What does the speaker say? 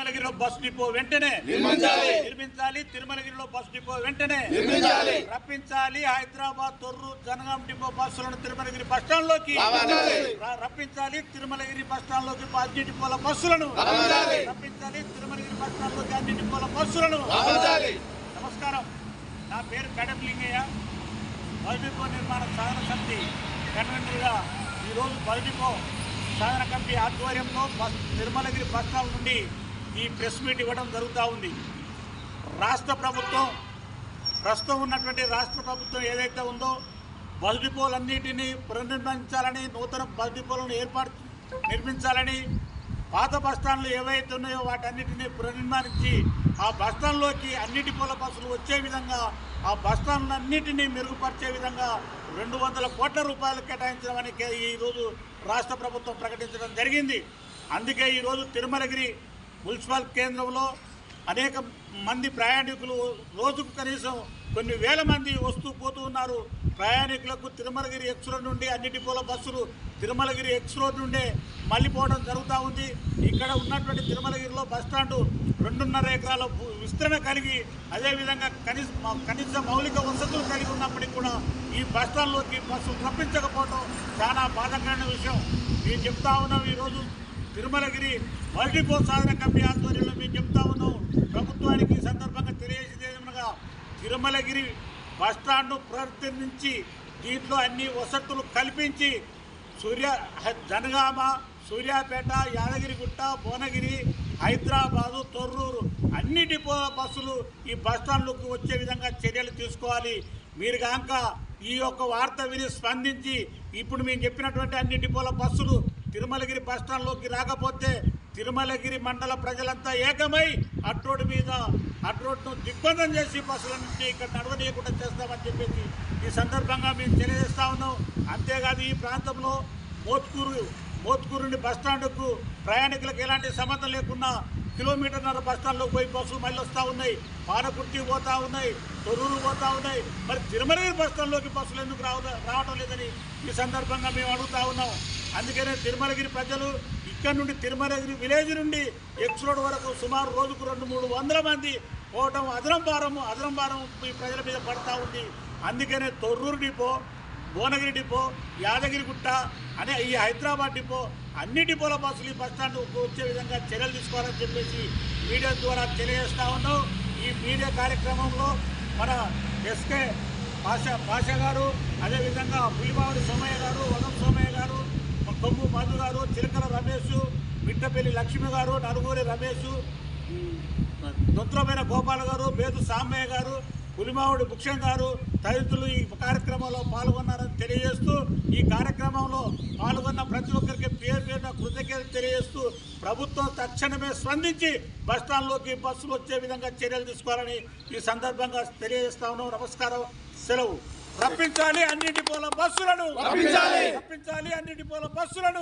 తిరుమలగిరిలో bus depot వెంటనే నిర్మించాలి. నిర్మించాలి తిరుమలగిరిలో బస్ డిపో వెంటనే నిర్మించాలి. రప్పించాలి హైదరాబాద్ తొర్రు జనగాం డిపో బస్సులను తిరుమలగిరి బస్ స్టాండ్లోకి రప్పించాలి తిరుమలగిరి బస్ స్టాండ్లోకి అన్ని డిపోల బస్సులను. రప్పించాలి తిరుమలగిరి బస్ స్టాండ్లోకి అన్ని డిపోల బస్సులను. నమస్కారం నా పేరు కడపలింగయ్య బస్ డిపో నిర్మాణ సాధన సమితి కన్వెంటర్గా ఈరోజు బస్ డిపో సాధన కమిటీ ఆధ్వర్యంలో బస్ తిరుమలగిరి బస్ స్టాండ్ నుండి ఈ ప్రెస్ మీట్ ఇవ్వడం జరుగుతూ ఉంది. రాష్ట్ర ప్రభుత్వం ప్రస్తుతం ఉన్నటువంటి రాష్ట్ర ప్రభుత్వం ఏదైతే ఉందో బస్ డిపోలన్నింటినీ పునర్నిర్మించాలని నూతన బస్ డిపోలను ఏర్పాటు నిర్మించాలని పాత బస్ స్టాండ్లు ఏవైతే ఉన్నాయో వాటన్నిటిని పునర్నిర్మాణించి ఆ బస్టాండ్లోకి అన్నిటి అన్ని డిపోల బస్సులు వచ్చే విధంగా ఆ బస్ మెరుగుపరిచే విధంగా రెండు వందల కోట్ల రూపాయలు కేటాయించడం అని ఈరోజు రాష్ట్ర ప్రభుత్వం ప్రకటించడం జరిగింది. అందుకే ఈరోజు తిరుమలగిరి మున్సిపల్ కేంద్రంలో అనేక మంది ప్రయాణికులు రోజుకు కనీసం కొన్ని వేల మంది వస్తూ పోతూ ఉన్నారు. ప్రయాణికులకు తిరుమలగిరి ఎక్స్ రోడ్ నుండి అన్ని డిపోల బస్సులు తిరుమలగిరి ఎక్స్ రోడ్ నుండే మళ్ళీపోవడం జరుగుతూ ఉంది. ఇక్కడ ఉన్నటువంటి తిరుమలగిరిలో బస్ రెండున్నర ఎకరాల విస్తరణ కలిగి అదేవిధంగా కనీస కనీస మౌలిక వసతులు కలిగి ఉన్నప్పటికీ కూడా ఈ బస్ స్టాండ్లోకి బస్సులు రప్పించకపోవడం చాలా బాధాకరమైన విషయం. మేము చెప్తా ఉన్నాం ఈరోజు తిరుమలగిరి మల్టీపోల్ సాధన కమిటీ ఆధ్వర్యంలో మేము చెప్తా ఉన్నాం. ప్రభుత్వానికి ఈ సందర్భంగా తెలియజేసేది తిరుమలగిరి బస్ స్టాండ్ను దీంట్లో అన్ని వసతులు కల్పించి సూర్య జనగామ సూర్యాపేట యాదగిరిగుట్ట భువనగిరి హైదరాబాదు తొర్రూరు అన్ని డిపో బస్సులు ఈ బస్ వచ్చే విధంగా చర్యలు తీసుకోవాలి. మీరు కనుక ఈ యొక్క వార్త విని స్పందించి ఇప్పుడు మేము చెప్పినటువంటి అన్ని డిపోల బస్సులు తిరుమలగిరి బస్ స్టాండ్లోకి రాకపోతే తిరుమలగిరి మండల ప్రజలంతా ఏకమై అడ్రోడ్ మీద అడ్రోడ్ను దిగ్బంధం చేసి బస్సులన్నింటినీ ఇక్కడ నడవనీయకుండా చేస్తామని చెప్పేసి ఈ సందర్భంగా మేము తెలియజేస్తా ఉన్నాం. అంతేకాదు ఈ ప్రాంతంలో మోత్కూరు మోత్కూరు నుండి బస్ స్టాండ్కు ప్రయాణికులకు ఎలాంటి సంబంధం లేకుండా కిలోమీటర్న్నర బస్టాండ్లోకి పోయి బస్సులు మళ్ళీ వస్తూ ఉన్నాయి. పానకుర్తి పోతూ ఉన్నాయి తొర్రూరు పోతూ ఉన్నాయి. మరి తిరుమలగిరి బస్ స్టాండ్లోకి బస్సులు ఎందుకు రావడం లేదని ఈ సందర్భంగా మేము అడుగుతా ఉన్నాం. అందుకనే తిరుమలగిరి ప్రజలు ఇక్కడ నుండి తిరుమలగిరి విలేజ్ నుండి ఎక్స్ రోడ్ వరకు సుమారు రోజుకు రెండు మూడు వందల మంది పోవటం అదనం భారం అదనం భారం ఈ ప్రజల మీద పడతా ఉంది. అందుకనే తొర్రూరు డిపో భువనగిరి డిపో యాదగిరిగుట్ట అనే ఈ హైదరాబాద్ డిపో అన్ని డిపోల బస్సులు ఈ బస్ వచ్చే విధంగా చర్యలు తీసుకోవాలని చెప్పేసి మీడియా ద్వారా తెలియజేస్తూ ఉన్నాం. ఈ మీడియా కార్యక్రమంలో మన ఎస్కే భాష భాష గారు అదేవిధంగా పులిమావడి సోమయ్య గారు వనం సోమయ్య గారు కొమ్ము మధు గారు చిలకల రమేష్ మిట్టపల్లి లక్ష్మి గారు నలుగురి రమేష్ దొత్రమైన గోపాల్ గారు బేదు సామయ్య గారు పులిమావుడి భుక్షం గారు తదితరులు ఈ కార్యక్రమంలో పాల్గొన్నారని తెలియజేస్తూ ఈ కార్యక్రమంలో పాల్గొన్న ప్రతి ఒక్కరికి పేరు పేరున కృతజ్ఞత తెలియజేస్తూ ప్రభుత్వం తక్షణమే స్పందించి బస్టాండ్లోకి బస్సులు వచ్చే విధంగా చర్యలు తీసుకోవాలని ఈ సందర్భంగా తెలియజేస్తా ఉన్నాం. నమస్కారం. సెలవు. రప్పించాలి అన్నింటి పోల బస్సులను. రప్పించాలి. అన్ని డిపోల బస్సులను